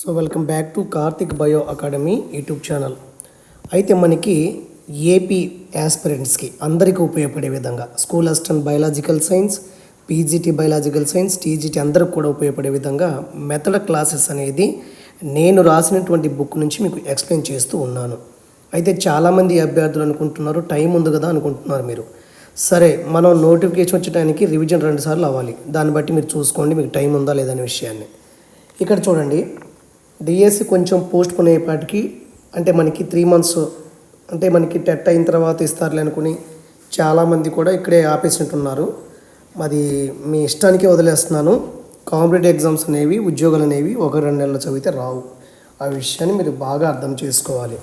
So welcome back to Karthik bio academy YouTube channel అయితే మనకి AP యాస్పిరెంట్స్కి అందరికీ ఉపయోగపడే విధంగా school assistant biological science PGT biological science TGT అందరికి కూడా ఉపయోగపడే విధంగా మెథడ్ క్లాసెస్ అనేది నేను రాసినటువంటి బుక్ నుంచి మీకు ఎక్స్ప్లెయిన్ చేస్తూ ఉన్నాను. అయితే చాలామంది అభ్యర్థులు అనుకుంటున్నారు టైం ఉంది కదా అనుకుంటున్నారు మీరు. సరే మనం నోటిఫికేషన్ వచ్చడానికి రివిజన్ రెండు సార్లు అవ్వాలి. దాన్ని బట్టి మీరు చూసుకోండి మీకు టైం ఉందా లేదనే విషయాన్ని. ఇక్కడ చూడండి. డిఎస్సి కొంచెం పోస్ట్ పోన్ అయ్యేపాటికి అంటే మనకి త్రీ మంత్స్ అంటే మనకి టెట్ అయిన తర్వాత ఇస్తారులే అనుకుని చాలామంది కూడా ఇక్కడే ఆపేసినట్టున్నారు. అది మీ ఇష్టానికే వదిలేస్తున్నాను. కాంపిటేటివ్ ఎగ్జామ్స్ అనేవి ఉద్యోగాలు అనేవి ఒక రెండు నెలలు చదివితే రావు. ఆ విషయాన్ని మీరు బాగా అర్థం చేసుకోవాలి.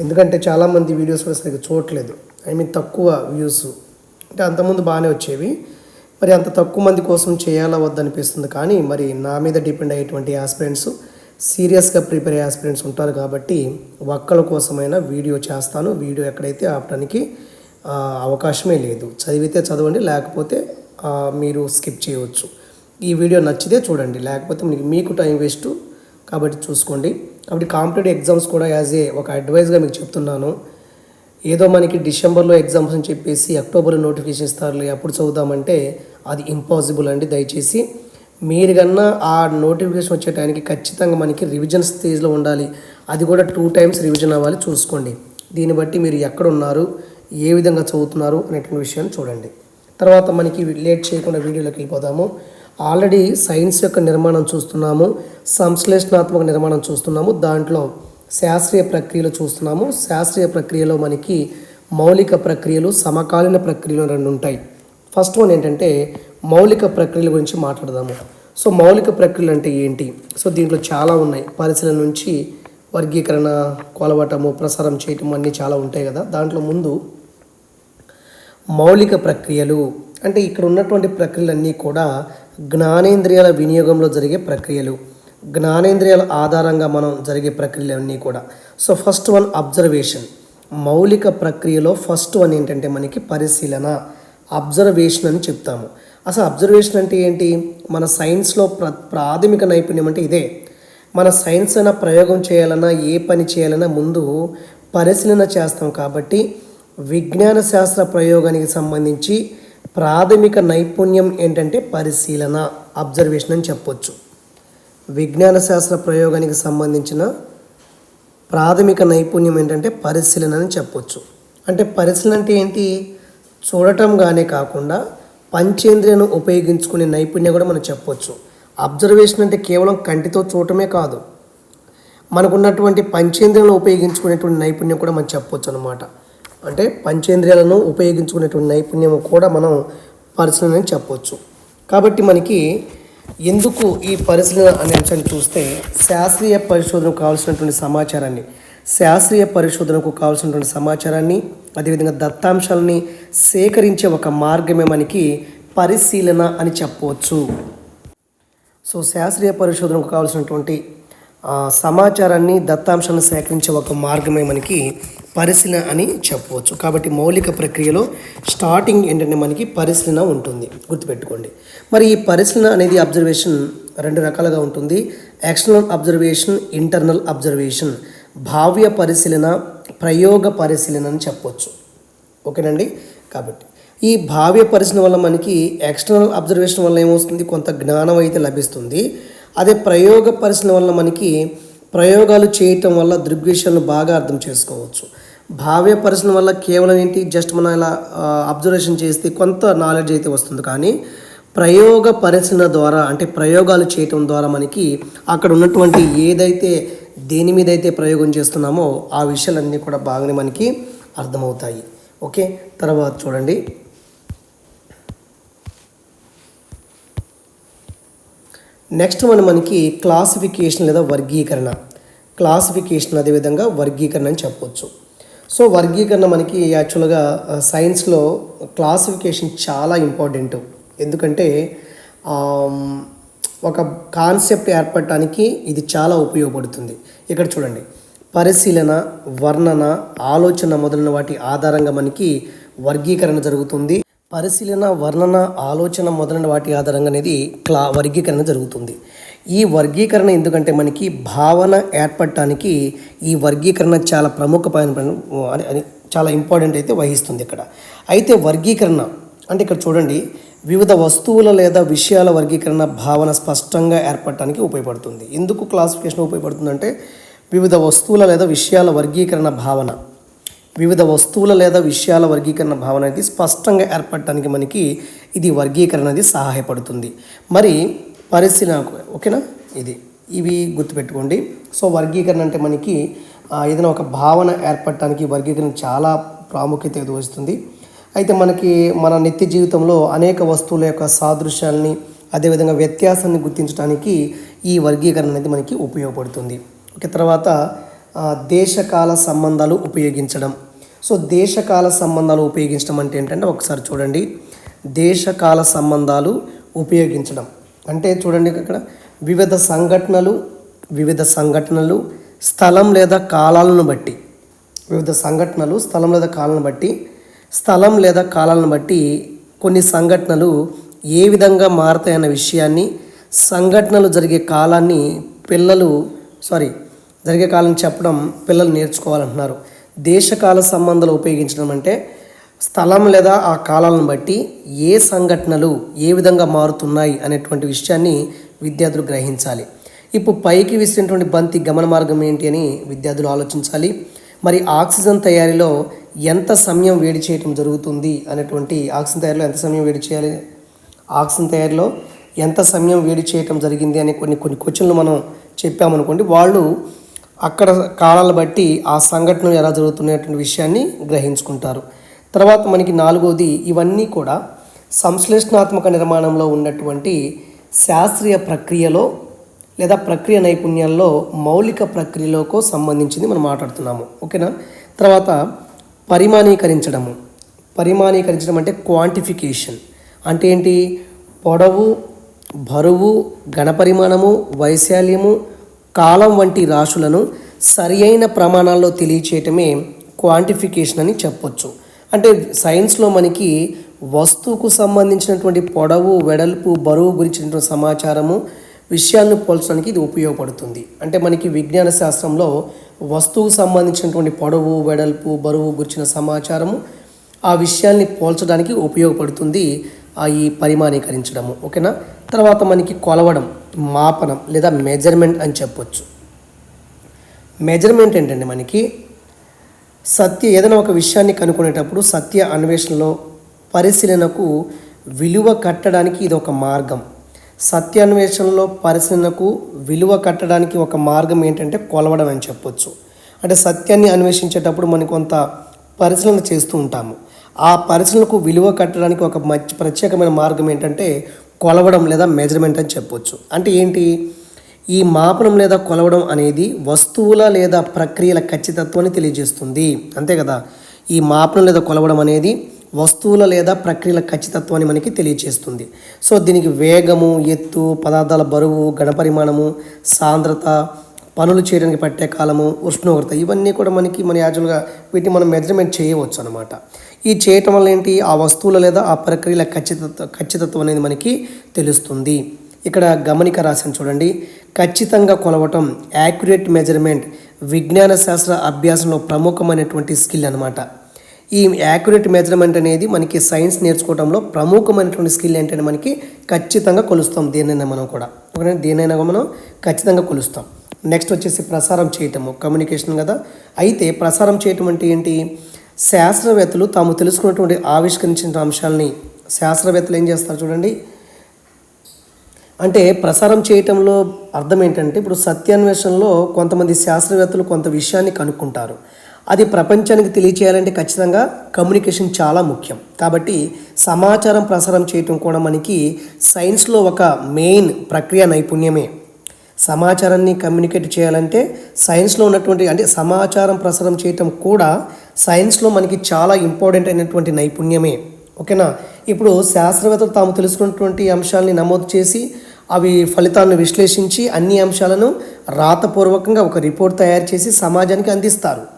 ఎందుకంటే చాలామంది వీడియోస్ కూడా సరిగ్గా చూడట్లేదు. ఐ మీన్ తక్కువ వ్యూస్. అంటే అంతకుముందు బాగానే వచ్చేవి. మరి అంత తక్కువ మంది కోసం చేయాలా వద్దనిపిస్తుంది. కానీ మరి నా మీద డిపెండ్ అయ్యేటువంటి ఆస్పిరెంట్స్ సీరియస్గా ప్రిపేర్ అయ్యే ఆస్పిరెంట్స్ ఉంటారు కాబట్టి ఒక్కల కోసమైనా వీడియో చేస్తాను. వీడియో ఎక్కడైతే ఆపడానికి అవకాశమే లేదు. చదివితే చదవండి లేకపోతే మీరు స్కిప్ చేయవచ్చు. ఈ వీడియో నచ్చితే చూడండి. లేకపోతే మీకు మీకు టైం వేస్ట్ కాబట్టి చూసుకోండి. కాబట్టి కాంపిటేటివ్ ఎగ్జామ్స్ కూడా యాజ్ ఏ ఒక అడ్వైజ్గా మీకు చెప్తున్నాను. ఏదో మనకి డిసెంబర్లో ఎగ్జామ్స్ అని చెప్పేసి అక్టోబర్లో నోటిఫికేషన్ ఇస్తారులే అప్పుడు చదువుదామంటే అది ఇంపాసిబుల్ అండి. దయచేసి మీరు కన్నా ఆ నోటిఫికేషన్ వచ్చే టైంకి ఖచ్చితంగా మనకి రివిజన్ స్టేజ్లో ఉండాలి. అది కూడా టూ టైమ్స్ రివిజన్ అవ్వాలి. చూసుకోండి. దీన్ని బట్టి మీరు ఎక్కడ ఉన్నారు ఏ విధంగా చదువుతున్నారు అనేటువంటి విషయాన్ని చూడండి. తర్వాత మనకి లేట్ చేయకుండా వీడియోలోకి వెళ్ళిపోదాము. ఆల్రెడీ సైన్స్ యొక్క నిర్మాణం చూస్తున్నాము. సంశ్లేషణాత్మక నిర్మాణం చూస్తున్నాము. దాంట్లో శాస్త్రీయ ప్రక్రియలు చూస్తున్నాము. శాస్త్రీయ ప్రక్రియలో మనకి మౌలిక ప్రక్రియలు సమకాలీన ప్రక్రియలు రెండు ఉంటాయి. ఫస్ట్ వన్ ఏంటంటే మౌలిక ప్రక్రియల గురించి మాట్లాడదాము. సో మౌలిక ప్రక్రియలు అంటే ఏంటి? సో దీంట్లో చాలా ఉన్నాయి. పరిశీలన నుంచి వర్గీకరణ కొలవటము ప్రసారం చేయటం అన్నీ చాలా ఉంటాయి కదా. దాంట్లో ముందు మౌలిక ప్రక్రియలు. అంటే ఇక్కడ ఉన్నటువంటి ప్రక్రియలన్నీ కూడా జ్ఞానేంద్రియాల వినియోగంలో జరిగే ప్రక్రియలు. జ్ఞానేంద్రియాల ఆధారంగా మనం జరిగే ప్రక్రియలన్నీ కూడా. So first one observation. మౌలిక ప్రక్రియలో ఫస్ట్ వన్ ఏంటంటే మనకి పరిశీలన. అబ్జర్వేషన్ అని చెప్తాము. అసలు అబ్జర్వేషన్ అంటే ఏంటి? మన సైన్స్లో ప్ర ప్రాథమిక నైపుణ్యం అంటే ఇదే. మన సైన్స్ అయినా ప్రయోగం చేయాలన్నా ఏ పని చేయాలన్నా ముందు పరిశీలన చేస్తాం కాబట్టి విజ్ఞాన శాస్త్ర ప్రయోగానికి సంబంధించి ప్రాథమిక నైపుణ్యం ఏంటంటే పరిశీలన అబ్జర్వేషన్ అని చెప్పొచ్చు. విజ్ఞాన శాస్త్ర ప్రయోగానికి సంబంధించిన ప్రాథమిక నైపుణ్యం ఏంటంటే పరిశీలన అని చెప్పొచ్చు. అంటే పరిశీలన అంటే ఏంటి? చూడటంగానే కాకుండా పంచేంద్రియాలను ఉపయోగించుకునే నైపుణ్యం కూడా మనం చెప్పొచ్చు. అబ్జర్వేషన్ అంటే కేవలం కంటితో చూడటమే కాదు. మనకున్నటువంటి పంచేంద్రియాలను ఉపయోగించుకునేటువంటి నైపుణ్యం కూడా మనం చెప్పొచ్చు అనమాట అంటే పంచేంద్రియాలను ఉపయోగించుకునేటువంటి నైపుణ్యం కూడా మనం పరిశీలన అని చెప్పొచ్చు. కాబట్టి మనకి ఎందుకు ఈ పరిశీలన అనే అంశాన్ని చూస్తే శాస్త్రీయ పరిశోధనకు కావాల్సినటువంటి సమాచారాన్ని శాస్త్రీయ పరిశోధనకు కావాల్సినటువంటి సమాచారాన్ని అదేవిధంగా దత్తాంశాలని సేకరించే ఒక మార్గమే మనకి పరిశీలన అని చెప్పవచ్చు. సో శాస్త్రీయ పరిశోధనకు కావాల్సినటువంటి సమాచారాన్ని దత్తాంశాలను సేకరించే ఒక మార్గమే మనకి పరిశీలన అని చెప్పవచ్చు. కాబట్టి మౌలిక ప్రక్రియలో స్టార్టింగ్ ఏంటంటే మనకి పరిశీలన ఉంటుంది. గుర్తుపెట్టుకోండి. మరి ఈ పరిశీలన అనేది అబ్జర్వేషన్ రెండు రకాలుగా ఉంటుంది. External observation internal observation. Bhavya పరిశీలన ప్రయోగ పరిశీలన అని చెప్పవచ్చు ఓకేనండి? కాబట్టి ఈ భావ్య పరిశీలన వల్ల మనకి ఎక్స్టర్నల్ అబ్జర్వేషన్ వల్ల ఏమొస్తుంది? కొంత జ్ఞానం అయితే లభిస్తుంది. అదే ప్రయోగ పరిశీలన వల్ల మనకి ప్రయోగాలు చేయటం వల్ల దృగ్విషయాలను బాగా అర్థం చేసుకోవచ్చు. భావ్య పరిశీలన వల్ల కేవలం ఏంటి? జస్ట్ మనం ఇలా అబ్జర్వేషన్ చేస్తే కొంత నాలెడ్జ్ అయితే వస్తుంది. కానీ ప్రయోగ పరిశీలన ద్వారా అంటే ప్రయోగాలు చేయటం ద్వారా మనకి అక్కడ ఉన్నటువంటి ఏదైతే దేని మీద అయితే ప్రయోగం చేస్తున్నామో ఆ విషయాలన్నీ కూడా బాగానే మనకి అర్థమవుతాయి. ఓకే? తర్వాత చూడండి. నెక్స్ట్ మనం మనకి క్లాసిఫికేషన్ లేదా వర్గీకరణ. క్లాసిఫికేషన్ అదేవిధంగా వర్గీకరణ అని చెప్పవచ్చు సో వర్గీకరణ మనకి యాక్చువల్గా సైన్స్లో క్లాసిఫికేషన్ చాలా ఇంపార్టెంట్. ఎందుకంటే ఒక కాన్సెప్ట్ ఏర్పడటానికి ఇది చాలా ఉపయోగపడుతుంది. ఇక్కడ చూడండి. పరిశీలన వర్ణన ఆలోచన మొదలైన వాటి ఆధారంగా మనకి వర్గీకరణ జరుగుతుంది. పరిశీలన వర్ణన ఆలోచన మొదలైన వాటి ఆధారంగా అనేది క్లా వర్గీకరణ జరుగుతుంది. ఈ వర్గీకరణ ఎందుకంటే మనకి భావన ఏర్పడటానికి ఈ వర్గీకరణ చాలా ప్రముఖ పైన చాలా ఇంపార్టెంట్ అయితే వహిస్తుంది ఇక్కడ. అయితే వర్గీకరణ అంటే ఇక్కడ చూడండి వివిధ వస్తువుల లేదా విషయాల వర్గీకరణ భావన స్పష్టంగా ఏర్పడటానికి ఉపయోగపడుతుంది. ఎందుకు క్లాసిఫికేషన్ ఉపయోగపడుతుందంటే వివిధ వస్తువుల లేదా విషయాల వర్గీకరణ భావన. వివిధ వస్తువుల లేదా విషయాల వర్గీకరణ భావన అనేది స్పష్టంగా ఏర్పడటానికి మనకి ఇది వర్గీకరణ అనేది సహాయపడుతుంది. మరి పరిశీలన ఓకేనా? ఇది. ఇవి గుర్తుపెట్టుకోండి. సో వర్గీకరణ అంటే మనకి ఏదైనా ఒక భావన ఏర్పడటానికి వర్గీకరణ చాలా ప్రాముఖ్యత వస్తుంది అయితే మనకి మన నిత్య జీవితంలో అనేక వస్తువుల యొక్క సాదృశ్యాలని అదేవిధంగా వ్యత్యాసాన్ని గుర్తించడానికి ఈ వర్గీకరణ అనేది మనకి ఉపయోగపడుతుంది. ఓకే తర్వాత దేశకాల సంబంధాలు ఉపయోగించడం. సో దేశకాల సంబంధాలు ఉపయోగించడం అంటే ఏంటంటే ఒకసారి చూడండి. దేశకాల సంబంధాలు ఉపయోగించడం. అంటే చూడండి ఇక్కడ వివిధ సంఘటనలు వివిధ సంఘటనలు స్థలం లేదా కాలాలను బట్టి. వివిధ సంఘటనలు స్థలం లేదా కాలాలను బట్టి స్థలం లేదా కాలాలను బట్టి కొన్ని సంఘటనలు ఏ విధంగా మారుతాయన్న విషయాన్ని సంఘటనలు జరిగే కాలాన్ని పిల్లలు సారీ జరిగే కాలం చెప్పడం పిల్లలు నేర్చుకోవాలంటున్నారు. దేశకాల సంబంధాలు ఉపయోగించడం అంటే స్థలం లేదా ఆ కాలాలను బట్టి ఏ సంఘటనలు ఏ విధంగా మారుతున్నాయి అనేటువంటి విషయాన్ని విద్యార్థులు గ్రహించాలి. ఇప్పుడు పైకి విసిరినటువంటి బంతి గమన మార్గం ఏంటి అని విద్యార్థులు ఆలోచించాలి. మరి ఆక్సిజన్ తయారీలో ఎంత సమయం వేడి చేయటం జరుగుతుంది అనేటువంటి ఆక్సిజన్ తయారీలో ఎంత సమయం వేడి చేయాలి? ఆక్సిజన్ తయారీలో ఎంత సమయం వేడి చేయటం జరిగింది అనే కొన్ని కొన్ని క్వశ్చన్లు మనం చెప్పామనుకోండి వాళ్ళు అక్కడ కాలాలు బట్టి ఆ సంఘటనలు ఎలా జరుగుతున్నటువంటి విషయాన్ని గ్రహించుకుంటారు. తర్వాత మనకి నాలుగోది ఇవన్నీ కూడా సంశ్లేషణాత్మక నిర్మాణంలో ఉన్నటువంటి శాస్త్రీయ ప్రక్రియలో లేదా ప్రక్రియ నైపుణ్యాల్లో మౌలిక ప్రక్రియలకు సంబంధించింది మనం మాట్లాడుతున్నాము. ఓకేనా? తర్వాత పరిమాణీకరించడము. పరిమాణీకరించడం అంటే క్వాంటిఫికేషన్. అంటే ఏంటి? పొడవు బరువు ఘనపరిమాణము వైశాల్యము కాలం వంటి రాశులను సరి అయిన ప్రమాణాల్లో తెలియచేయటమే క్వాంటిఫికేషన్ అని చెప్పొచ్చు. అంటే సైన్స్లో మనకి వస్తువుకు సంబంధించినటువంటి పొడవు వెడల్పు బరువు గురించినటువంటి సమాచారము విషయాలను పోల్చడానికి ఇది ఉపయోగపడుతుంది. అంటే మనకి విజ్ఞాన శాస్త్రంలో వస్తువుకు సంబంధించినటువంటి పొడవు వెడల్పు బరువు గుర్చిన సమాచారము ఆ విషయాల్ని పోల్చడానికి ఉపయోగపడుతుంది ఆ ఈ పరిమాణీకరించడము. ఓకేనా? తర్వాత మనకి కొలవడం మాపనం లేదా మెజర్మెంట్ అని చెప్పొచ్చు. మెజర్మెంట్ ఏంటంటే మనకి సత్య ఏదైనా ఒక విషయాన్ని కనుక్కునేటప్పుడు సత్య అన్వేషణలో పరిశీలనకు విలువ కట్టడానికి ఇది ఒక మార్గం. సత్యాన్వేషణలో పరిశీలనకు విలువ కట్టడానికి ఒక మార్గం ఏంటంటే కొలవడం అని చెప్పొచ్చు. అంటే సత్యాన్ని అన్వేషించేటప్పుడు మనం కొంత పరిశీలన చేస్తూ ఉంటాము. ఆ పరిశీలనకు విలువ కట్టడానికి ఒక మంచి ప్రత్యేకమైన మార్గం ఏంటంటే కొలవడం లేదా మెజర్మెంట్ అని చెప్పొచ్చు. అంటే ఏంటి? ఈ మాపనం లేదా కొలవడం అనేది వస్తువుల లేదా ప్రక్రియల ఖచ్చితత్వాన్ని తెలియజేస్తుంది. అంతే కదా? ఈ మాపనం లేదా కొలవడం అనేది వస్తువుల లేదా ప్రక్రియల ఖచ్చితత్వాన్ని మనకి తెలియజేస్తుంది సో దీనికి వేగము ఎత్తు పదార్థాల బరువు గణపరిమాణము సాంద్రత పనులు చేయడానికి పట్టే కాలము ఉష్ణోగ్రత ఇవన్నీ కూడా మనకి మన యాజువల్గా వీటిని మనం మెజర్మెంట్ చేయవచ్చు అనమాట ఈ చేయటం వల్ల ఏంటి? ఆ వస్తువుల లేదా ఆ ప్రక్రియల ఖచ్చితత్వ ఖచ్చితత్వం అనేది మనకి తెలుస్తుంది. ఇక్కడ గమనిక రాశాను చూడండి. ఖచ్చితంగా కొలవటం యాక్యురేట్ మెజర్మెంట్ విజ్ఞాన శాస్త్ర అభ్యాసంలో ప్రముఖమైనటువంటి స్కిల్ అనమాట ఈ యాక్యురేట్ మెజర్మెంట్ అనేది మనకి సైన్స్ నేర్చుకోవడంలో ప్రముఖమైనటువంటి స్కిల్ ఏంటంటే మనకి ఖచ్చితంగా కొలుస్తాం దేనైనా మనం కూడా. ఒకటే దేనైనా మనం ఖచ్చితంగా కొలుస్తాం. నెక్స్ట్ వచ్చేసి ప్రసారం చేయటము కమ్యూనికేషన్ కదా. అయితే ప్రసారం చేయటం అంటే ఏంటి? శాస్త్రవేత్తలు తాము తెలుసుకున్నటువంటి ఆవిష్కరించిన అంశాలని శాస్త్రవేత్తలు ఏం చేస్తారు చూడండి. అంటే ప్రసారం చేయటంలో అర్థం ఏంటంటే ఇప్పుడు సత్యాన్వేషణలో కొంతమంది శాస్త్రవేత్తలు కొంత విషయాన్ని కనుక్కుంటారు. అది ప్రపంచానికి తెలియచేయాలంటే ఖచ్చితంగా కమ్యూనికేషన్ చాలా ముఖ్యం. కాబట్టి సమాచారం ప్రసారం చేయటం కూడా మనకి సైన్స్లో ఒక మెయిన్ ప్రక్రియ నైపుణ్యమే. సమాచారాన్ని కమ్యూనికేట్ చేయాలంటే సైన్స్లో ఉన్నటువంటి అంటే సమాచారం ప్రసారం చేయటం కూడా సైన్స్లో మనకి చాలా ఇంపార్టెంట్ అయినటువంటి నైపుణ్యమే. ఓకేనా? ఇప్పుడు శాస్త్రవేత్తలు తాము తెలుసుకున్నటువంటి అంశాలని నమోదు చేసి అవి ఫలితాలను విశ్లేషించి అన్ని అంశాలను రాతపూర్వకంగా ఒక రిపోర్ట్ తయారు చేసి సమాజానికి అందిస్తారు.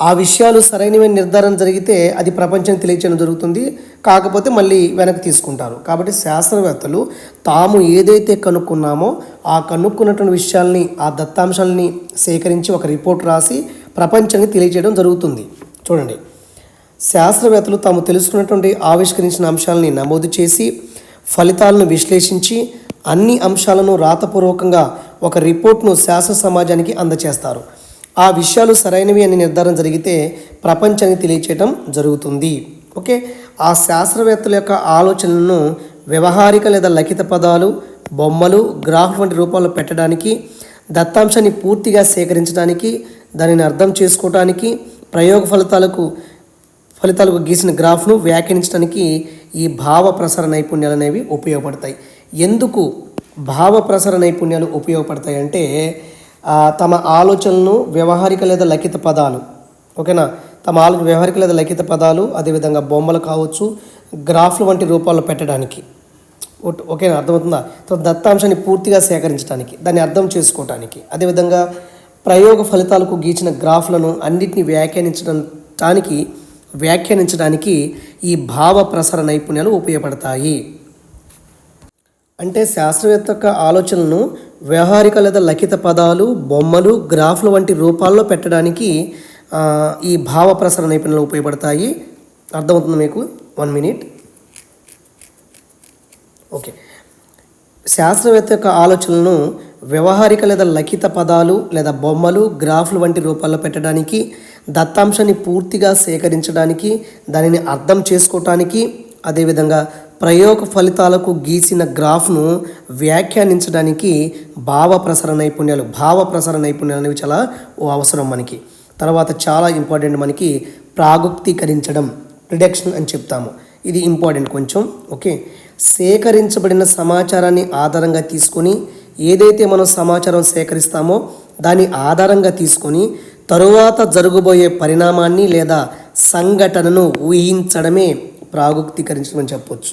ఆ విషయాలు సరైనవి నిర్ధారణ జరిగితే అది ప్రపంచం తెలియచేయడం జరుగుతుంది. కాకపోతే మళ్ళీ వెనక్కి తీసుకుంటారు. కాబట్టి శాస్త్రవేత్తలు తాము ఏదైతే కనుక్కున్నామో ఆ కనుక్కున్నటువంటి విషయాల్ని ఆ దత్తాంశాలని సేకరించి ఒక రిపోర్ట్ రాసి ప్రపంచానికి తెలియజేయడం జరుగుతుంది. చూడండి. శాస్త్రవేత్తలు తాము తెలుసుకున్నటువంటి ఆవిష్కరించిన అంశాలని నమోదు చేసి ఫలితాలను విశ్లేషించి అన్ని అంశాలను రాతపూర్వకంగా ఒక రిపోర్ట్ను శాస్త్ర సమాజానికి అందచేస్తారు. ఆ విషయాలు సరైనవి అని నిర్ధారణ జరిగితే ప్రపంచానికి తెలియచేయటం జరుగుతుంది. ఓకే? ఆ శాస్త్రవేత్తల యొక్క ఆలోచనలను వ్యవహారిక లేదా లఖిత పదాలు బొమ్మలు గ్రాఫ్ వంటి రూపాల్లో పెట్టడానికి దత్తాంశాన్ని పూర్తిగా సేకరించడానికి దానిని అర్థం చేసుకోవటానికి ప్రయోగ ఫలితాలకు ఫలితాలకు గీసిన గ్రాఫ్ను వ్యాఖ్యానించడానికి ఈ భావ ప్రసార నైపుణ్యాలు అనేవి ఉపయోగపడతాయి. ఎందుకు భావ ప్రసార నైపుణ్యాలు ఉపయోగపడతాయి అంటే తమ ఆలోచనలను వ్యవహారిక లేదా లిఖిత పదాలు. ఓకేనా? తమ ఆలోచన వ్యవహారిక లేదా లిఖిత పదాలు అదేవిధంగా బొమ్మలు కావచ్చు గ్రాఫ్లు వంటి రూపాల్లో పెట్టడానికి. ఓకేనా? అర్థమవుతుందా? సో దత్తాంశాన్ని పూర్తిగా సేకరించడానికి దాన్ని అర్థం చేసుకోవటానికి అదేవిధంగా ప్రయోగ ఫలితాలకు గీచిన గ్రాఫ్లను అన్నిటిని వ్యాఖ్యానించడానికి వ్యాఖ్యానించడానికి ఈ భావ ప్రసర నైపుణ్యాలు ఉపయోగపడతాయి. అంటే శాస్త్రవేత్త యొక్క ఆలోచనలను వ్యవహారిక లేదా లిఖిత పదాలు బొమ్మలు గ్రాఫ్లు వంటి రూపాల్లో పెట్టడానికి ఈ భావ ప్రసర నైపుణ్యాలు ఉపయోగపడతాయి. అర్థమవుతుంది మీకు? వన్ మినిట్ ఓకే శాస్త్రవేత్త యొక్క ఆలోచనలను వ్యవహారిక లేదా లిఖిత పదాలు లేదా బొమ్మలు గ్రాఫ్లు వంటి రూపాల్లో పెట్టడానికి దత్తాంశాన్ని పూర్తిగా సేకరించడానికి దానిని అర్థం చేసుకోవటానికి అదేవిధంగా ప్రయోగ ఫలితాలకు గీసిన గ్రాఫ్ను వ్యాఖ్యానించడానికి భావ ప్రసర నైపుణ్యాలు భావ ప్రసర నైపుణ్యాలు అనేవి చాలా ఓ అవసరం మనకి. తర్వాత చాలా ఇంపార్టెంట్ మనకి ప్రాగుక్తీకరించడం ప్రిడక్షన్ అని చెప్తాము. ఇది ఇంపార్టెంట్ కొంచెం ఓకే? సేకరించబడిన సమాచారాన్ని ఆధారంగా తీసుకొని ఏదైతే మనం సమాచారం సేకరిస్తామో దాని ఆధారంగా తీసుకొని తరువాత జరగబోయే పరిణామాన్ని లేదా సంఘటనను ఊహించడమే ప్రాగుక్తీకరించడం అని చెప్పొచ్చు.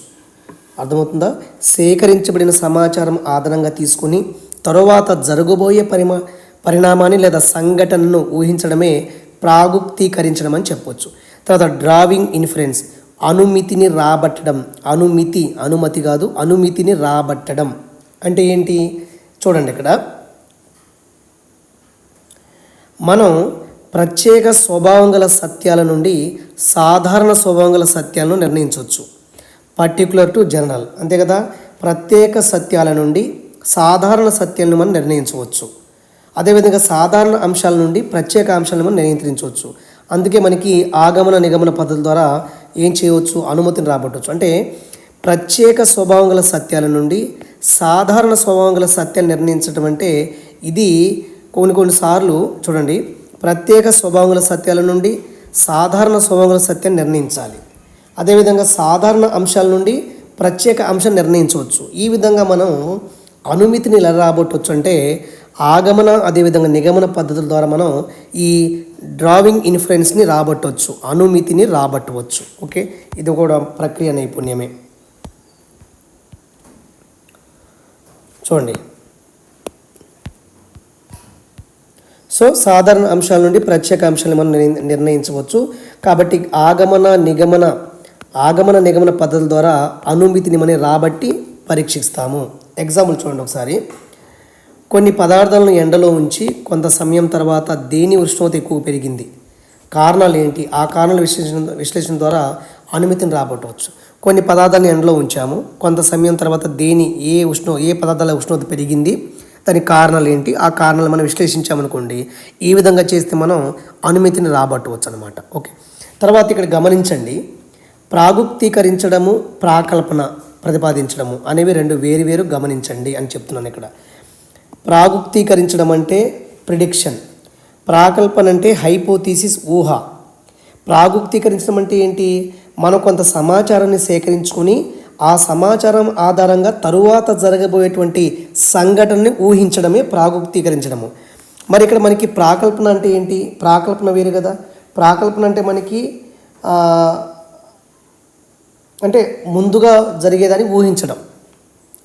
అర్థమవుతుందా? సేకరించబడిన సమాచారం ఆధారంగా తీసుకుని తరువాత జరగబోయే పరిమా పరిణామాన్ని లేదా సంఘటనను ఊహించడమే ప్రాగుక్తీకరించడం అని చెప్పొచ్చు. తర్వాత డ్రావింగ్ ఇన్ఫరెన్స్ అనుమితిని రాబట్టడం అనుమితి అనుమతి కాదు అనుమితిని రాబట్టడం అంటే ఏంటి? చూడండి ఇక్కడ. మనం ప్రత్యేక స్వభావం గల సత్యాల నుండి సాధారణ స్వభావం గల సత్యాలను నిర్ణయించవచ్చు. పర్టికులర్ టు జనరల్ అంతే కదా? ప్రత్యేక సత్యాల నుండి సాధారణ సత్యాలను మనం నిర్ణయించవచ్చు. అదేవిధంగా సాధారణ అంశాల నుండి ప్రత్యేక అంశాలను మనం నియంత్రించవచ్చు అందుకే మనకి ఆగమన నిగమన పద్ధతుల ద్వారా ఏం చేయవచ్చు? అనుమతిని రాబట్టవచ్చు. అంటే ప్రత్యేక స్వభావం గల సత్యాల నుండి సాధారణ స్వభావం గల సత్యాలు నిర్ణయించడం అంటే ఇది కొన్ని కొన్నిసార్లు చూడండి. ప్రత్యేక స్వభావం గల సత్యాల నుండి సాధారణ స్వభావం గల సత్యాన్ని నిర్ణయించాలి. అదేవిధంగా సాధారణ అంశాల నుండి ప్రత్యేక అంశం నిర్ణయించవచ్చు. ఈ విధంగా మనం అనుమితిని ఎలా రాబట్టవచ్చు అంటే ఆగమన అదేవిధంగా నిగమన పద్ధతుల ద్వారా మనం ఈ డ్రావింగ్ ఇన్ఫ్లుయెన్స్ని రాబట్టవచ్చు అనుమితిని రాబట్టవచ్చు. ఓకే? ఇది కూడా ప్రక్రియ నైపుణ్యమే. చూడండి. సో సాధారణ అంశాల నుండి ప్రత్యేక అంశాలను మనం నిర్ణయించవచ్చు. కాబట్టి ఆగమన నిగమన ఆగమన నిగమన పద్ధతుల ద్వారా అనుమితిని మనం రాబట్టి పరీక్షిస్తాము. ఎగ్జాంపుల్ చూడండి ఒకసారి. కొన్ని పదార్థాలను ఎండలో ఉంచి కొంత సమయం తర్వాత దేని ఉష్ణోగ్రత ఎక్కువ పెరిగింది? కారణాలు ఏంటి? ఆ కారణాల విశ్లేషణ విశ్లేషణ ద్వారా అనుమతిని రాబట్టవచ్చు. కొన్ని పదార్థాలను ఎండలో ఉంచాము. కొంత సమయం తర్వాత దేని ఏ ఉష్ణో ఏ పదార్థాల ఉష్ణోగత పెరిగింది? దానికి కారణాలు ఏంటి? ఆ కారణాలు మనం విశ్లేషించామనుకోండి ఈ విధంగా చేస్తే మనం అనుమతిని రాబట్టవచ్చు అనమాట ఓకే తర్వాత ఇక్కడ గమనించండి. ప్రాగుక్తీకరించడము ప్రాకల్పన ప్రతిపాదించడము అనేవి రెండు వేరు వేరు గమనించండి అని చెప్తున్నాను ఇక్కడ. ప్రాగుక్తీకరించడం అంటే ప్రిడిక్షన్ ప్రాకల్పన అంటే హైపోథీసిస్ ఊహ. ప్రాగుక్తీకరించడం అంటే ఏంటి? మనం కొంత సమాచారాన్ని సేకరించుకొని ఆ సమాచారం ఆధారంగా తరువాత జరగబోయేటువంటి సంఘటనని ఊహించడమే ప్రాగుక్తీకరించడము. మరి ఇక్కడ మనకి ప్రాకల్పన అంటే ఏంటి? ప్రాకల్పన వేరు కదా. ప్రాకల్పన అంటే మనకి అంటే ముందుగా జరిగేదాన్ని ఊహించడం.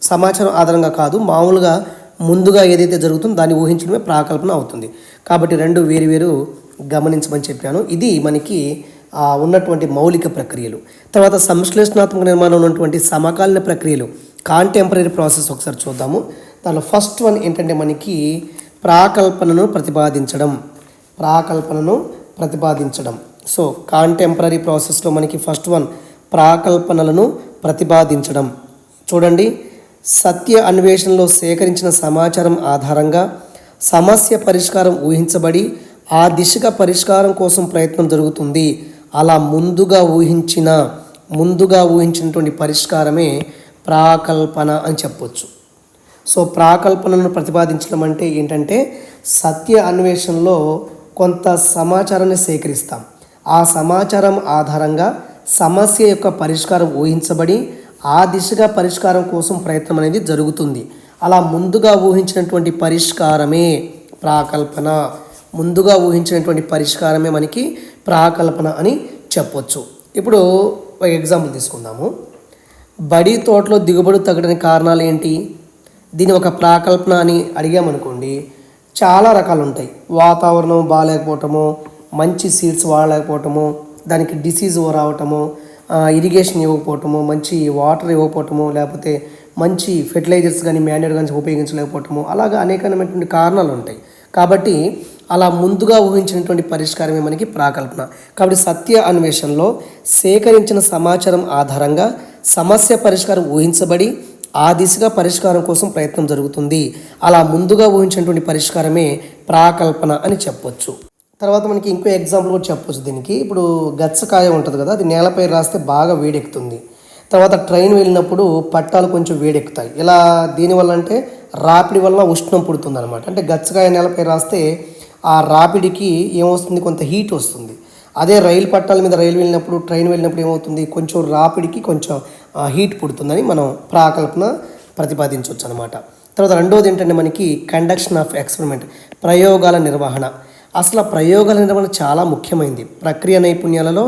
సమాచారం ఆధారంగా కాదు మామూలుగా ముందుగా ఏదైతే జరుగుతుందో దాన్ని ఊహించడమే ప్రాకల్పన అవుతుంది. కాబట్టి రెండు వేరు వేరు గమనించమని చెప్పాను. ఇది మనకి ఉన్నటువంటి మౌలిక ప్రక్రియలు. తర్వాత సంశ్లేషణాత్మక నిర్మాణం ఉన్నటువంటి సమకాలీన ప్రక్రియలు. కాంటెంపరీ ప్రాసెస్ ఒకసారి చూద్దాము. దానిలో ఫస్ట్ వన్ ఏంటంటే మనకి ప్రాకల్పనను ప్రతిపాదించడం. ప్రాకల్పనను ప్రతిపాదించడం. సో కాంటెంపరీ ప్రాసెస్లో మనకి ఫస్ట్ వన్ ప్రాకల్పనలను ప్రతిపాదించడం. చూడండి సత్య అన్వేషణలో సేకరించిన సమాచారం ఆధారంగా సమస్య పరిష్కారం ఊహించబడి ఆ దిశగా పరిష్కారం కోసం ప్రయత్నం జరుగుతుంది. అలా ముందుగా ఊహించిన ముందుగా ఊహించినటువంటి పరిష్కారమే ప్రాకల్పన అని చెప్పొచ్చు. సో ప్రాకల్పనను ప్రతిపాదించడం అంటే ఏంటంటే సత్య అన్వేషణలో కొంత సమాచారాన్ని సేకరిస్తాం. ఆ సమాచారం ఆధారంగా సమస్య యొక్క పరిష్కారం ఊహించబడి ఆ దిశగా పరిష్కారం కోసం ప్రయత్నం అనేది జరుగుతుంది. అలా ముందుగా ఊహించినటువంటి పరిష్కారమే ప్రాకల్పన. ముందుగా ఊహించినటువంటి పరిష్కారమే మనకి ప్రాకల్పన అని చెప్పొచ్చు. ఇప్పుడు ఒక ఎగ్జాంపుల్ తీసుకుందాము. బడి తోటలో దిగుబడి తగ్గడానికి కారణాలు ఏంటి? దీని ఒక ప్రాకల్పన అని అడిగామనుకోండి చాలా రకాలు ఉంటాయి. వాతావరణం బాగాలేకపోవటము మంచి సీడ్స్ వాడలేకపోవటము దానికి డిసీజ్ రావటము ఇరిగేషన్ ఇవ్వకపోవటము మంచి వాటర్ ఇవ్వకపోవటము లేకపోతే మంచి ఫెర్టిలైజర్స్ కానీ మ్యాన్యూర్ కానీ ఉపయోగించలేకపోవటము అలాగా అనేకమైనటువంటి కారణాలు ఉంటాయి. కాబట్టి అలా ముందుగా ఊహించినటువంటి పరిష్కారమే మనకి ప్రాకల్పన. కాబట్టి సత్య అన్వేషణలో సేకరించిన సమాచారం ఆధారంగా సమస్య పరిష్కారం ఊహించబడి ఆ దిశగా పరిష్కారం కోసం ప్రయత్నం జరుగుతుంది. అలా ముందుగా ఊహించినటువంటి పరిష్కారమే ప్రాకల్పన అని చెప్పొచ్చు. తర్వాత మనకి ఇంకో ఎగ్జాంపుల్ కూడా చెప్పొచ్చు దీనికి. ఇప్పుడు గచ్చకాయ ఉంటుంది కదా అది నేలపై రాస్తే బాగా వేడెక్కుతుంది. తర్వాత ట్రైన్ వెళ్ళినప్పుడు పట్టాలు కొంచెం వేడెక్కుతాయి. ఇలా దీనివల్ల అంటే రాపిడి వల్ల ఉష్ణం పుడుతుంది అనమాట అంటే గచ్చకాయ నేలపై రాస్తే ఆ రాపిడికి ఏమొస్తుంది? కొంత హీట్ వస్తుంది. అదే రైలు పట్టాల మీద రైలు వెళ్ళినప్పుడు ట్రైన్ వెళ్ళినప్పుడు ఏమవుతుంది? కొంచెం రాపిడికి కొంచెం హీట్ పుడుతుందని మనం ప్రాకల్పన ప్రతిపాదించవచ్చు అనమాట తర్వాత రెండోది ఏంటంటే మనకి కండక్షన్ ఆఫ్ ఎక్స్పెరిమెంట్ ప్రయోగాల నిర్వహణ. అసలు ఆ ప్రయోగాల నిర్వహణ చాలా ముఖ్యమైనది ప్రక్రియ నైపుణ్యాలలో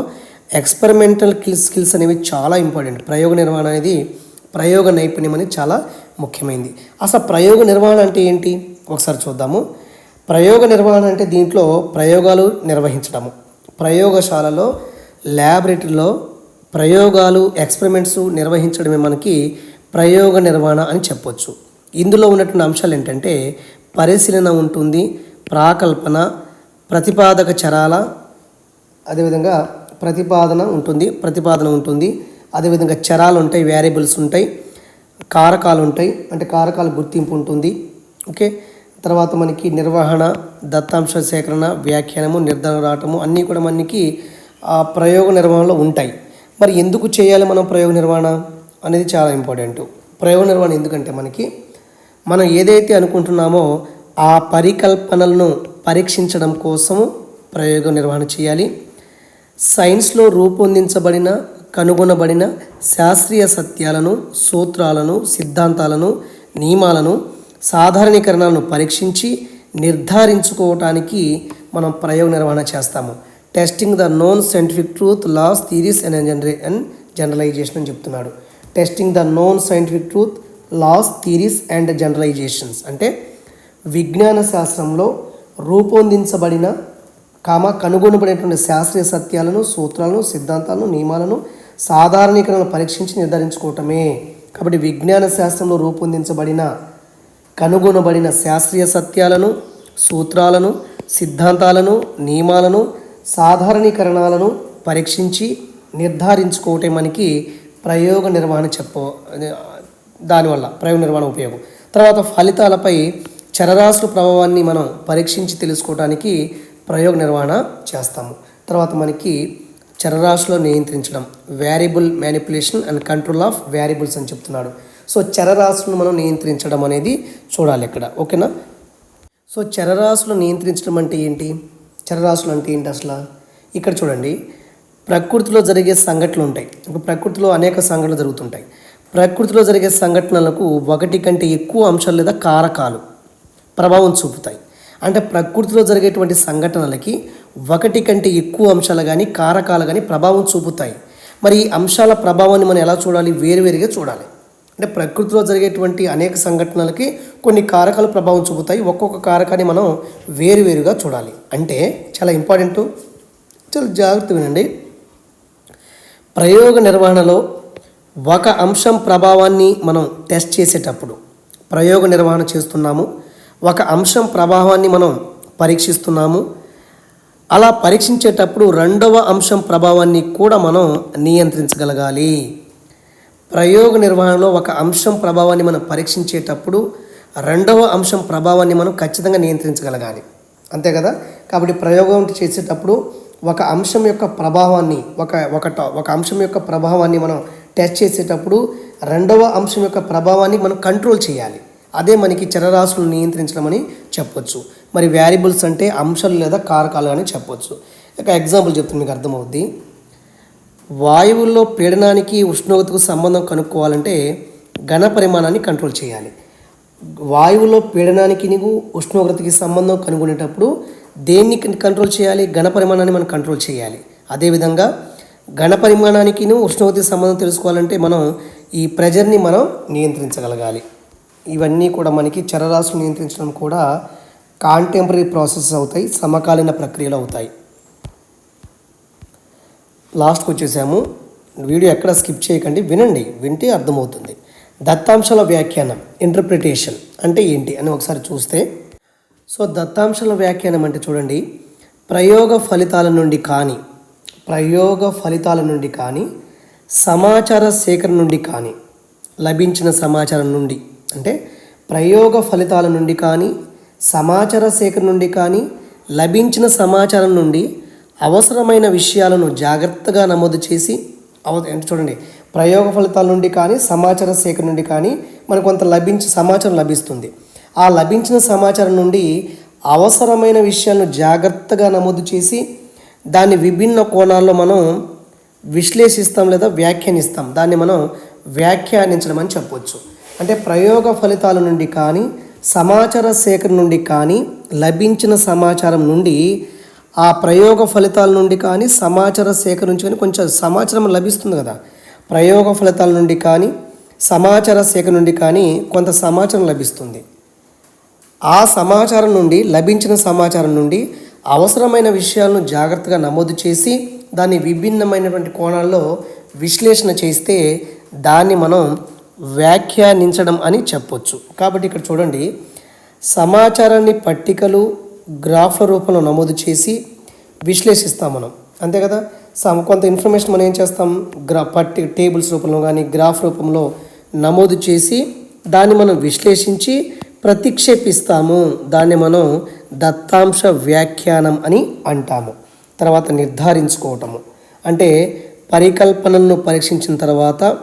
ఎక్స్పెరిమెంటల్ స్కిల్స్ స్కిల్స్ అనేవి చాలా ఇంపార్టెంట్. ప్రయోగ నిర్వహణ అనేది ప్రయోగ నైపుణ్యం అనేది చాలా ముఖ్యమైనది అసలు ప్రయోగ నిర్వహణ అంటే ఏంటి? ఒకసారి చూద్దాము. ప్రయోగ నిర్వహణ అంటే దీంట్లో ప్రయోగాలు నిర్వహించడము. ప్రయోగశాలలో ల్యాబొరేటరీలో ప్రయోగాలు ఎక్స్పెరిమెంట్స్ నిర్వహించడమే మనకి ప్రయోగ నిర్వహణ అని చెప్పొచ్చు. ఇందులో ఉన్నటువంటి అంశాలు ఏంటంటే పరిశీలన ఉంటుంది ప్రాకల్పన ప్రతిపాదక చరాల అదేవిధంగా ప్రతిపాదన ఉంటుంది ప్రతిపాదన ఉంటుంది. అదేవిధంగా చరాలు ఉంటాయి వేరియబుల్స్ ఉంటాయి కారకాలు ఉంటాయి అంటే కారకాల గుర్తింపు ఉంటుంది. ఓకే? తర్వాత మనకి నిర్వహణ దత్తాంశ సేకరణ వ్యాఖ్యానము నిర్ధారణ రావటము అన్నీ కూడా మనకి ఆ ప్రయోగ నిర్వహణలో ఉంటాయి. మరి ఎందుకు చేయాలి మనం ప్రయోగ నిర్వహణ అనేది చాలా ఇంపార్టెంట్. ప్రయోగ నిర్వహణ ఎందుకంటే మనకి మనం ఏదైతే అనుకుంటున్నామో ఆ పరికల్పనలను పరీక్షించడం కోసము ప్రయోగం నిర్వహణ చేయాలి. సైన్స్లో రూపొందించబడిన కనుగొనబడిన శాస్త్రీయ సత్యాలను సూత్రాలను సిద్ధాంతాలను నియమాలను సాధారణీకరణలను పరీక్షించి నిర్ధారించుకోవటానికి మనం ప్రయోగ నిర్వహణ చేస్తాము. Testing the known scientific truth laws theories and genera and generalization అని చెప్తున్నాడు. Testing the known scientific truth laws theories and generalizations అంటే విజ్ఞాన శాస్త్రంలో రూపొందించబడిన కామ కనుగొనబడినటువంటి శాస్త్రీయ సత్యాలను సూత్రాలను సిద్ధాంతాలను నియమాలను సాధారణీకరణను పరీక్షించి నిర్ధారించుకోవటమే. కాబట్టి విజ్ఞాన శాస్త్రంలో రూపొందించబడిన కనుగొనబడిన శాస్త్రీయ సత్యాలను సూత్రాలను సిద్ధాంతాలను నియమాలను సాధారణీకరణాలను పరీక్షించి నిర్ధారించుకోవటం మనకి ప్రయోగ నిర్వహణ చెప్ప దానివల్ల ప్రయోగ నిర్వహణ ఉపయోగం. తర్వాత ఫలితాలపై చరరాశుల ప్రభావాన్ని మనం పరీక్షించి తెలుసుకోవడానికి ప్రయోగ నిర్వహణ చేస్తాము. తర్వాత మనకి చరరాశులో నియంత్రించడం variable manipulation and control of variables అని చెప్తున్నాడు. సో చరరాశులను మనం నియంత్రించడం అనేది చూడాలి ఇక్కడ. ఓకేనా? సో చరరాశులు నియంత్రించడం అంటే ఏంటి? చరరాశులు అంటే ఏంటి అసలు? ఇక్కడ చూడండి. ప్రకృతిలో జరిగే సంఘటనలు ఉంటాయి. ఇప్పుడు ప్రకృతిలో అనేక సంఘటనలు జరుగుతుంటాయి. ప్రకృతిలో జరిగే సంఘటనలకు ఒకటి కంటే ఎక్కువ అంశాలు లేదా కారకాలు. ప్రభావం చూపుతాయి. అంటే ప్రకృతిలో జరిగేటువంటి సంఘటనలకి ఒకటి కంటే ఎక్కువ అంశాలు కానీ కారకాలు కానీ ప్రభావం చూపుతాయి. మరి ఈ అంశాల ప్రభావాన్ని మనం ఎలా చూడాలి? వేరువేరుగా చూడాలి. అంటే ప్రకృతిలో జరిగేటువంటి అనేక సంఘటనలకి కొన్ని కారకాలు ప్రభావం చూపుతాయి. ఒక్కొక్క కారకాన్ని మనం వేరువేరుగా చూడాలి. అంటే చాలా ఇంపార్టెంట్. చాలా జాగ్రత్త వినండి. ప్రయోగ నిర్వహణలో ఒక అంశం ప్రభావాన్ని మనం టెస్ట్ చేసేటప్పుడు ప్రయోగ నిర్వహణ చేస్తున్నాము. ఒక అంశం ప్రభావాన్ని మనం పరీక్షిస్తున్నాము. అలా పరీక్షించేటప్పుడు రెండవ అంశం ప్రభావాన్ని కూడా మనం నియంత్రించగలగాలి. ప్రయోగ నిర్వహణలో ఒక అంశం ప్రభావాన్ని మనం పరీక్షించేటప్పుడు రెండవ అంశం ప్రభావాన్ని మనం ఖచ్చితంగా నియంత్రించగలగాలి. అంతే కదా? కాబట్టి ప్రయోగం చేసేటప్పుడు ఒక అంశం యొక్క ప్రభావాన్ని ఒక ఒక ఒక అంశం యొక్క ప్రభావాన్ని మనం టెస్ట్ చేసేటప్పుడు రెండవ అంశం యొక్క ప్రభావాన్ని మనం కంట్రోల్ చేయాలి. అదే మనకి చరరాశులను నియంత్రించడం అని చెప్పొచ్చు. మరి వ్యారిబుల్స్ అంటే అంశాలు లేదా కారకాలు అని చెప్పొచ్చు. ఒక ఎగ్జాంపుల్ చెప్తుంది మీకు అర్థమవుద్ది. వాయువుల్లో పీడనానికి ఉష్ణోగ్రతకు సంబంధం కనుక్కోవాలంటే ఘన పరిమాణాన్ని కంట్రోల్ చేయాలి. వాయువులో పీడనానికి నీకు ఉష్ణోగ్రతకి సంబంధం కనుగొనేటప్పుడు దేన్ని కంట్రోల్ చేయాలి? ఘన పరిమాణాన్ని మనం కంట్రోల్ చేయాలి. అదేవిధంగా ఘన పరిమాణానికి ఉష్ణోగ్రతకి సంబంధం తెలుసుకోవాలంటే మనం ఈ ప్రెజర్ని మనం నియంత్రించగలగాలి. ఇవన్నీ కూడా మనకి చరరాశులు నియంత్రించడం కూడా కాంటెంపరీ ప్రాసెస్ అవుతాయి సమకాలీన ప్రక్రియలు అవుతాయి. లాస్ట్కి వచ్చేసాము. వీడియో ఎక్కడ స్కిప్ చేయకండి వినండి వింటే అర్థమవుతుంది. దత్తాంశాల వ్యాఖ్యానం ఇంటర్ప్రిటేషన్ అంటే ఏంటి అని ఒకసారి చూస్తే సో దత్తాంశాల వ్యాఖ్యానం అంటే చూడండి ప్రయోగ ఫలితాల నుండి కానీ ప్రయోగ ఫలితాల నుండి కానీ సమాచార సేకరణ నుండి కానీ లభించిన సమాచారం నుండి అంటే ప్రయోగ ఫలితాల నుండి కానీ సమాచార సేకరణ నుండి కానీ లభించిన సమాచారం నుండి అవసరమైన విషయాలను జాగ్రత్తగా నమోదు చేసి అవ చూడండి ప్రయోగ ఫలితాల నుండి కానీ సమాచార సేకరణ నుండి కానీ మనకు కొంత లభించి సమాచారం లభిస్తుంది. ఆ లభించిన సమాచారం నుండి అవసరమైన విషయాలను జాగ్రత్తగా నమోదు చేసి దాన్ని విభిన్న కోణాల్లో మనం విశ్లేషిస్తాం లేదా వ్యాఖ్యానిస్తాం. దాన్ని మనం వ్యాఖ్యానించడం అని చెప్పొచ్చు. అంటే ప్రయోగ ఫలితాల నుండి కానీ సమాచార సేకరణ నుండి కానీ లభించిన సమాచారం నుండి ఆ ప్రయోగ ఫలితాల నుండి కానీ సమాచార సేకరణ నుంచి కానీ కొంచెం సమాచారం లభిస్తుంది కదా. ప్రయోగ ఫలితాల నుండి కానీ సమాచార సేకరణ నుండి కానీ కొంత సమాచారం లభిస్తుంది. ఆ సమాచారం నుండి లభించిన సమాచారం నుండి అవసరమైన విషయాలను జాగ్రత్తగా నమోదు చేసి దాన్ని విభిన్నమైనటువంటి కోణాల్లో విశ్లేషణ చేస్తే దాన్ని మనం వ్యాఖ్యానించడం అని చెప్పొచ్చు. కాబట్టి ఇక్కడ చూడండి. సమాచారాన్ని పట్టికలు గ్రాఫ్ల రూపంలో నమోదు చేసి విశ్లేషిస్తాం మనం. అంతే కదా? సమ కొంత ఇన్ఫర్మేషన్ మనం ఏం చేస్తాం? గ్రా పట్టి టేబుల్స్ రూపంలో కానీ గ్రాఫ్ రూపంలో నమోదు చేసి దాన్ని మనం విశ్లేషించి ప్రతిక్షేపిస్తాము. దాన్ని మనం దత్తాంశ వ్యాఖ్యానం అని అంటాము. తర్వాత నిర్ధారించుకోవటము. అంటే పరికల్పనను పరీక్షించిన తర్వాత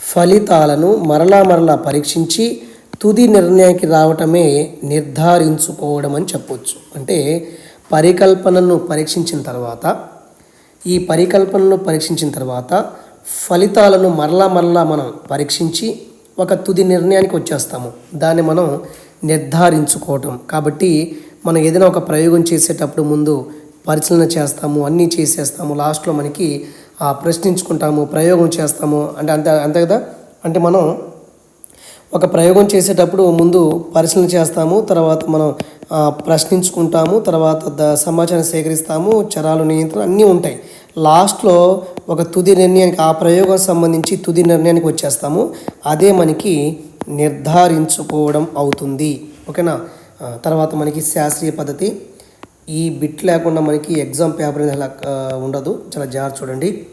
ఫలితాలను మరలా మరలా పరీక్షించి తుది నిర్ణయానికి రావటమే నిర్ధారించుకోవడం అని చెప్పొచ్చు. అంటే పరికల్పనను పరీక్షించిన తర్వాత ఈ పరికల్పనను పరీక్షించిన తర్వాత ఫలితాలను మరలా మరలా మనం పరీక్షించి ఒక తుది నిర్ణయానికి వచ్చేస్తాము. దాన్ని మనం నిర్ధారించుకోవటం. కాబట్టి మనం ఏదైనా ఒక ప్రయోగం చేసేటప్పుడు ముందు పరిశీలన చేస్తాము అన్నీ చేసేస్తాము. లాస్ట్లో మనకి ప్రశ్నించుకుంటాము ప్రయోగం చేస్తాము. అంటే అంతే అంతే కదా? అంటే మనం ఒక ప్రయోగం చేసేటప్పుడు ముందు పరిశీలన చేస్తాము తర్వాత మనం ప్రశ్నించుకుంటాము తర్వాత సమాచారం సేకరిస్తాము చరాలు నియంత్రణ అన్నీ ఉంటాయి. లాస్ట్లో ఒక తుది నిర్ణయానికి ఆ ప్రయోగం సంబంధించి తుది నిర్ణయానికి వచ్చేస్తాము. అదే మనకి నిర్ధారించుకోవడం అవుతుంది. ఓకేనా? తర్వాత మనకి శాస్త్రీయ పద్ధతి. ఈ బిట్ లేకుండా మనకి ఎగ్జామ్ పేపర్ అనేది అలా ఉండదు. చాలా జాగ్రత్త చూడండి.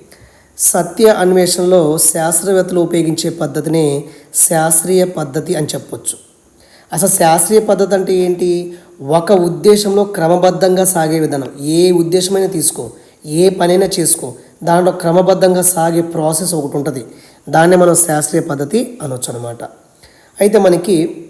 సత్య అన్వేషణలో శాస్త్రవేత్తలు ఉపయోగించే పద్ధతిని శాస్త్రీయ పద్ధతి అని చెప్పొచ్చు. అసలు శాస్త్రీయ పద్ధతి అంటే ఏంటి? ఒక ఉద్దేశంలో క్రమబద్ధంగా సాగే విధానం. ఏ ఉద్దేశమైనా తీసుకో. ఏ పనైనా చేసుకో. దాంట్లో క్రమబద్ధంగా సాగే ప్రాసెస్ ఒకటి ఉంటుంది. దాన్ని మనం శాస్త్రీయ పద్ధతి అనొచ్చు అనమాట అయితే మనకి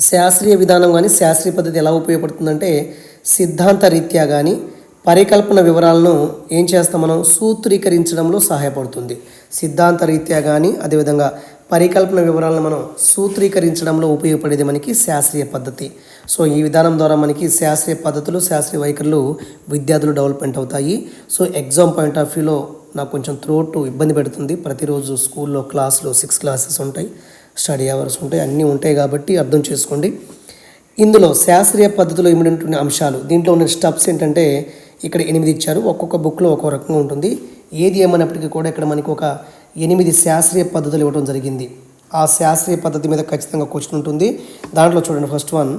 శాస్త్రీయ విధానం కానీ శాస్త్రీయ పద్ధతి ఎలా ఉపయోగపడుతుందంటే సిద్ధాంత రీత్యా కానీ పరికల్పన వివరాలను ఏం చేస్తాం మనం? సూత్రీకరించడంలో సహాయపడుతుంది. సిద్ధాంత రీత్యా కానీ అదేవిధంగా పరికల్పన వివరాలను మనం సూత్రీకరించడంలో ఉపయోగపడేది మనకి శాస్త్రీయ పద్ధతి. సో ఈ విధానం ద్వారా మనకి శాస్త్రీయ పద్ధతులు శాస్త్రీయ వైఖరులు విద్యార్థులు డెవలప్మెంట్ అవుతాయి. సో ఎగ్జామ్ పాయింట్ ఆఫ్ వ్యూలో నాకు కొంచెం త్రోట్ ఇబ్బంది పెడుతుంది. ప్రతిరోజు స్కూల్లో క్లాసులు సిక్స్ క్లాసెస్ ఉంటాయి. స్టడీ అవర్స్ ఉంటాయి. అన్నీ ఉంటాయి కాబట్టి అర్థం చేసుకోండి. ఇందులో శాస్త్రీయ పద్ధతిలో ఇమిడినటువంటి అంశాలు. దీంట్లో ఉన్న స్టెప్స్ ఏంటంటే ఇక్కడ ఎనిమిది ఇచ్చారు. ఒక్కొక్క బుక్లో ఒక్కో రకంగా ఉంటుంది. ఏది ఏమైనప్పటికీ కూడా ఇక్కడ మనకి ఒక ఎనిమిది శాస్త్రీయ పద్ధతులు ఇవ్వడం జరిగింది. ఆ శాస్త్రీయ పద్ధతి మీద ఖచ్చితంగా క్వశ్చన్ ఉంటుంది. దాంట్లో చూడండి ఫస్ట్ వన్.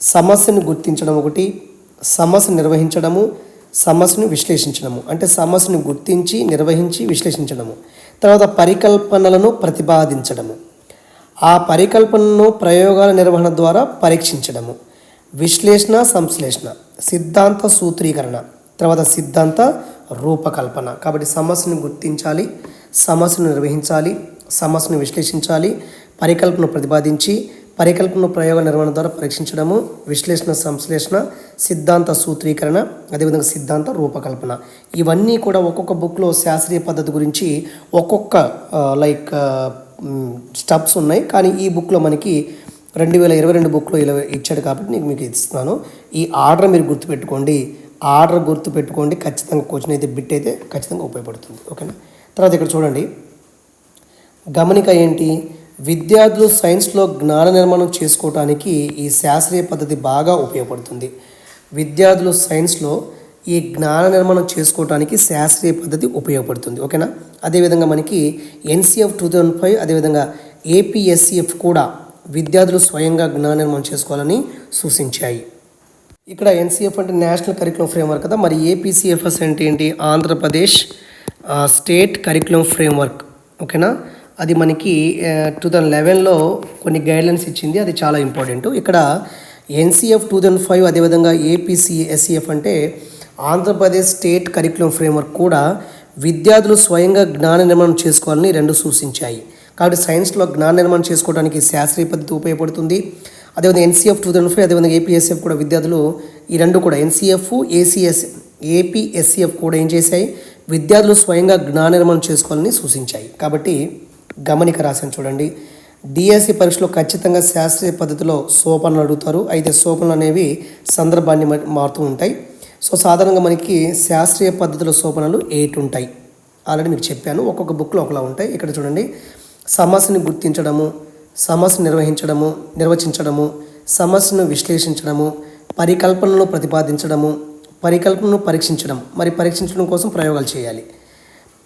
సమస్యను గుర్తించడం ఒకటి సమస్య నిర్వహించడము సమస్యను విశ్లేషించడము. అంటే సమస్యను గుర్తించి నిర్వహించి విశ్లేషించడము. తర్వాత పరికల్పనలను ప్రతిపాదించడము. ఆ పరికల్పనను ప్రయోగాల నిర్వహణ ద్వారా పరీక్షించడము. విశ్లేషణ సంశ్లేషణ సిద్ధాంత సూత్రీకరణ తర్వాత సిద్ధాంత రూపకల్పన. కాబట్టి సమస్యను గుర్తించాలి సమస్యను నిర్వహించాలి సమస్యను విశ్లేషించాలి పరికల్పనను ప్రతిపాదించి పరికల్పన ప్రయోగ నిర్వహణ ద్వారా పరీక్షించడము విశ్లేషణ సంశ్లేషణ సిద్ధాంత సూత్రీకరణ అదేవిధంగా సిద్ధాంత రూపకల్పన. ఇవన్నీ కూడా ఒక్కొక్క బుక్లో శాస్త్రీయ పద్ధతి గురించి ఒక్కొక్క లైక్ స్టప్స్ ఉన్నాయి. కానీ ఈ బుక్లో మనకి రెండు వేల ఇరవై రెండు బుక్లో ఇలా ఇచ్చాడు కాబట్టి నేను మీకు ఇస్తున్నాను. ఈ ఆర్డర్ మీరు గుర్తుపెట్టుకోండి. ఆర్డర్ గుర్తుపెట్టుకోండి. ఖచ్చితంగా క్వశ్చన్ అయితే బిట్ అయితే ఖచ్చితంగా ఉపయోగపడుతుంది. ఓకేనా? తర్వాత ఇక్కడ చూడండి. గమనిక ఏంటి? విద్యార్థులు సైన్స్లో జ్ఞాన నిర్మాణం చేసుకోవటానికి ఈ శాస్త్రీయ పద్ధతి బాగా ఉపయోగపడుతుంది. విద్యార్థులు సైన్స్లో ఈ జ్ఞాన నిర్మాణం చేసుకోవటానికి శాస్త్రీయ పద్ధతి ఉపయోగపడుతుంది. ఓకేనా? అదేవిధంగా మనకి ఎన్సీఎఫ్ టూ థౌజండ్ ఫైవ్ అదేవిధంగా ఏపీఎస్సిఎఫ్ కూడా విద్యార్థులు స్వయంగా జ్ఞాన చేసుకోవాలని సూచించాయి. ఇక్కడ ఎన్సిఎఫ్ అంటే నేషనల్ కరికులం ఫ్రేమ్వర్క్ కదా మరి ఏపీసీఎఫ్ఎస్ అంటే ఏంటి? Andhra Pradesh state curriculum framework. ఓకేనా? అది మనకి టూ థౌజండ్ లెవెన్లో కొన్ని గైడ్లైన్స్ ఇచ్చింది అది చాలా ఇంపార్టెంట్. ఇక్కడ ఎన్సీఎఫ్ టూ థౌజండ్ ఫైవ్ అదేవిధంగా ఏపీసీఎస్సిఎఫ్ అంటే ఆంధ్రప్రదేశ్ స్టేట్ కరికులం ఫ్రేమ్వర్క్ కూడా విద్యార్థులు స్వయంగా జ్ఞాన నిర్మాణం చేసుకోవాలని రెండు సూచించాయి. కాబట్టి సైన్స్లో జ్ఞాన నిర్మాణం చేసుకోవడానికి శాస్త్రీయ పద్ధతి ఉపయోగపడుతుంది. అదేవిధంగా ఎన్సీఎఫ్ టూ థౌసండ్ ఫైవ్ అదేవిధంగా ఏపీఎస్ఎఫ్ కూడా విద్యార్థులు ఈ రెండు కూడా ఎన్సీఎఫ్ ఏసీఎస్ ఏపీఎస్సీఎఫ్ కూడా ఏం చేశాయి? విద్యార్థులు స్వయంగా జ్ఞాన నిర్మాణం చేసుకోవాలని సూచించాయి. కాబట్టి గమనిక రాశాను చూడండి. డిఎస్సి పరీక్షలో ఖచ్చితంగా శాస్త్రీయ పద్ధతిలో సోపనలు అడుగుతారు. అయితే సోపనలు అనేవి సందర్భాన్ని మారుతూ ఉంటాయి. సో సాధారణంగా మనకి శాస్త్రీయ పద్ధతుల సోపనలు ఎయిట్ ఉంటాయి ఆల్రెడీ మీకు చెప్పాను ఒక్కొక్క బుక్లో ఒకలా ఉంటాయి. ఇక్కడ చూడండి సమస్యను గుర్తించడము సమస్యను నిర్వహించడము నిర్వచించడము సమస్యను విశ్లేషించడము పరికల్పనను ప్రతిపాదించడము పరికల్పనను పరీక్షించడం. మరి పరీక్షించడం కోసం ప్రయోగాలు చేయాలి.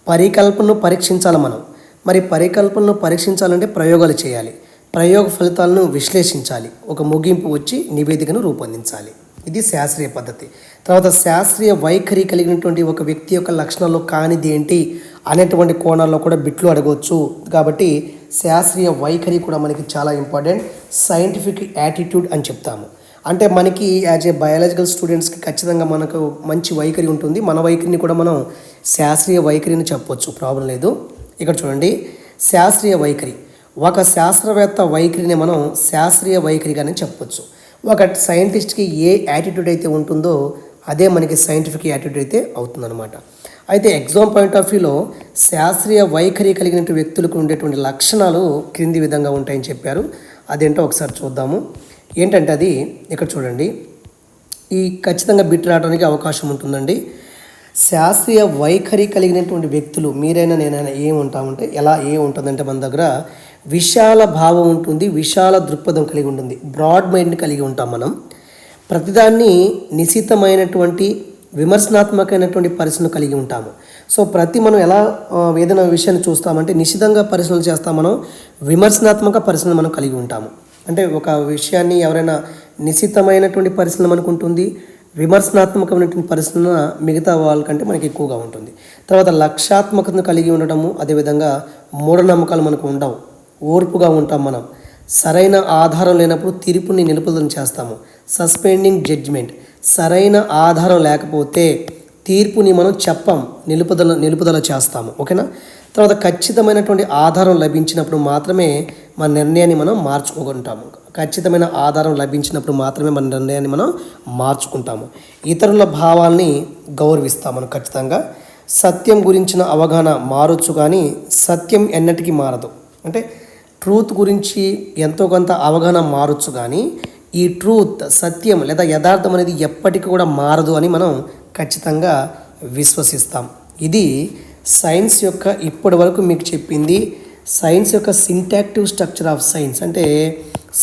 పరికల్పనను పరీక్షించాలి మనం. మరి పరికల్పనను పరీక్షించాలంటే ప్రయోగాలు చేయాలి. ప్రయోగ ఫలితాలను విశ్లేషించాలి. ఒక ముగింపు వచ్చి నివేదికను రూపొందించాలి. ఇది శాస్త్రీయ పద్ధతి. తర్వాత శాస్త్రీయ వైఖరి కలిగినటువంటి ఒక వ్యక్తి యొక్క లక్షణాలు కానిది ఏంటి అనేటువంటి కోణాల్లో కూడా బిట్లు అడగవచ్చు. కాబట్టి శాస్త్రీయ వైఖరి కూడా మనకి చాలా ఇంపార్టెంట్ సైంటిఫిక్ యాటిట్యూడ్ అని చెప్తాము. అంటే మనకి యాజ్ ఏ బయాలజికల్ స్టూడెంట్స్కి ఖచ్చితంగా మనకు మంచి వైఖరి ఉంటుంది. మన వైఖరిని కూడా మనం శాస్త్రీయ వైఖరిని చెప్పొచ్చు. ప్రాబ్లం లేదు. ఇక్కడ చూడండి. శాస్త్రీయ వైఖరి. ఒక శాస్త్రవేత్త వైఖరిని మనం శాస్త్రీయ వైఖరిగానే చెప్పొచ్చు. ఒక సైంటిస్ట్కి ఏ యాటిట్యూడ్ అయితే ఉంటుందో అదే మనకి సైంటిఫిక్ యాటిట్యూడ్ అయితే అవుతుందన్నమాట. అయితే ఎగ్జామ్ పాయింట్ ఆఫ్ వ్యూలో శాస్త్రీయ వైఖరి కలిగిన వ్యక్తులకు ఉండేటువంటి లక్షణాలు క్రింది విధంగా ఉంటాయని చెప్పారు. అదేంటో ఒకసారి చూద్దాము. ఏంటంటే అది ఇక్కడ చూడండి. ఈ ఖచ్చితంగా బిట్ రావడానికి అవకాశం ఉంటుందండి. శాస్త్రీయ వైఖరి కలిగినటువంటి వ్యక్తులు మీరైనా నేనైనా ఏం ఉంటామంటే ఎలా ఏ ఉంటుందంటే మన దగ్గర విశాల భావం ఉంటుంది విశాల దృక్పథం కలిగి ఉంటుంది. బ్రాడ్ మైండ్ కలిగి ఉంటాం మనం. ప్రతిదాన్ని నిశితమైనటువంటి విమర్శనాత్మకమైనటువంటి పరిశీలన కలిగి ఉంటాము. సో ప్రతి మనం ఎలా ఆ, ఏదైనా విషయాన్ని చూస్తామంటే నిశితంగా పరిశీలన చేస్తాం మనం విమర్శనాత్మక పరిశీలన మనం కలిగి ఉంటాము. అంటే ఒక విషయాన్ని ఎవరైనా నిశితమైనటువంటి పరిశీలన మనకు ఉంటుంది విమర్శనాత్మకమైనటువంటి పరిశీలన మిగతా వాళ్ళకంటే మనకి ఎక్కువగా ఉంటుంది. తర్వాత లక్ష్యాత్మకతను కలిగి ఉండటము అదేవిధంగా మూఢనమ్మకాలు మనకు ఉండవు. ఓర్పుగా ఉంటాం మనం. సరైన ఆధారం లేనప్పుడు తీర్పుని నిలుపుదల చేస్తాము. సస్పెండింగ్ జడ్జిమెంట్ సరైన ఆధారం లేకపోతే తీర్పుని మనం చెప్పం నిలుపుదల నిలుపుదల చేస్తాము. ఓకేనా? తర్వాత ఖచ్చితమైనటువంటి ఆధారం లభించినప్పుడు మాత్రమే మన నిర్ణయాన్ని మనం మార్చుకుంటాము. ఖచ్చితమైన ఆధారం లభించినప్పుడు మాత్రమే మన నిర్ణయాన్ని మనం మార్చుకుంటాము. ఇతరుల భావాల్ని గౌరవిస్తాం మనం ఖచ్చితంగా. సత్యం గురించిన అవగాహన మారొచ్చు కానీ సత్యం ఎన్నటికీ మారదు. అంటే ట్రూత్ గురించి ఎంతో కొంత అవగాహన మారొచ్చు కానీ ఈ ట్రూత్ సత్యం లేదా యథార్థం అనేది ఎప్పటికీ కూడా మారదు అని మనం ఖచ్చితంగా విశ్వసిస్తాం. ఇది సైన్స్ యొక్క ఇప్పటి వరకు మీకు చెప్పింది సైన్స్ యొక్క సింటాక్టివ్ స్ట్రక్చర్ ఆఫ్ సైన్స్ అంటే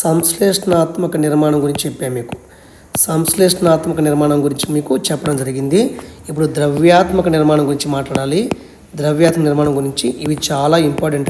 సంశ్లేషణాత్మక నిర్మాణం గురించి చెప్పాను మీకు. సంశ్లేషణాత్మక నిర్మాణం గురించి మీకు చెప్పడం జరిగింది. ఇప్పుడు ద్రవ్యాత్మక నిర్మాణం గురించి మాట్లాడాలి. ద్రవ్యాత్మక నిర్మాణం గురించి ఇవి చాలా ఇంపార్టెంట్